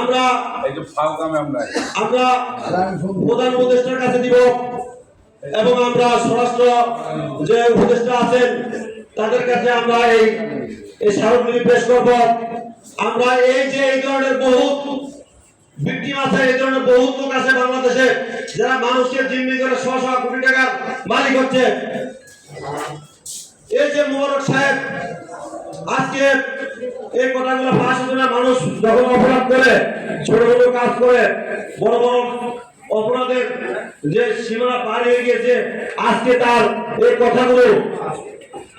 আমরা কাছে দিব এবং আমরা স্বরাষ্ট্র যে উপদেষ্টা আছেন, তাদের কাছে আমরা এই এই পেশ করব। আমরা এই যে এই ধরনের বহুত ভিকটিম আছে, এই ধরনের বহুত লোক বাংলাদেশে, যারা মানুষকে জিম্মি কোটি টাকার মালিক হচ্ছে। এই যে মোবারক সাহেব, আজকে এই কথাগুলো পাশ না মানুষ যখন অপরাধ করে, ছোট ছোট কাজ করে, বড় বড় অপরাধের যে সীমা পার হয়ে গিয়েছে, আজকে তার এই কথাগুলো